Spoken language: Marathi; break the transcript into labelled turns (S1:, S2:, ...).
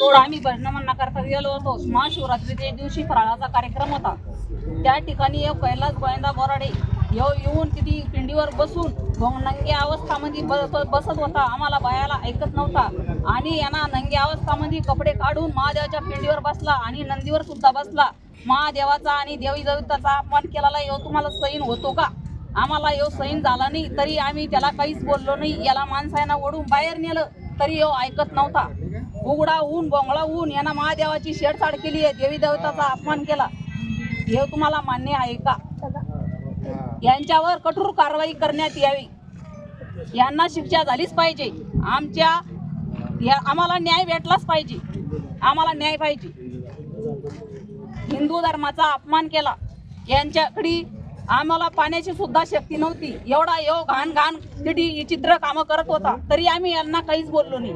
S1: थोडा आम्ही भजन म्हणणं करता गेलो होतो. महाशिवरात्रीच्या दिवशी फराळाचा कार्यक्रम होता. त्या ठिकाणी एक कैलास गोविंदा बोराडे यो येऊन किती पिंडीवर बसून नंग्या अवस्थामध्ये ब- बसत होता. आम्हाला बायाला ऐकत नव्हता. आणि यांना नंग्या अवस्थामध्ये कपडे काढून महादेवाच्या पिंडीवर बसला आणि नंदीवर सुद्धा बसला. महादेवाचा आणि देवी देवताचा अपमान केलेला येऊ तुम्हाला सैन होतो का? आम्हाला येऊ सैन झाला नाही तरी आम्ही त्याला काहीच बोललो नाही. याला माणसांना ओढून बाहेर नेलं तरी येऊ ऐकत नव्हता. उघडा ऊन बोंगळा ऊन यांना महादेवाची शेडसाड केली आहे. देवी देवताचा अपमान केला. हे तुम्हाला मान्य आहे का? यांच्यावर कठोर कारवाई करण्यात यावी. यांना शिक्षा झालीच पाहिजे. आमच्या या आम्हाला न्याय भेटलाच पाहिजे. आम्हाला न्याय पाहिजे. हिंदू धर्माचा अपमान केला. यांच्याकडे आम्हाला पाण्याची सुद्धा शक्ती नव्हती. एवढा यो घाण घाण किती चित्र कामं करत होता. तरी आम्ही यांना काहीच बोललो नाही.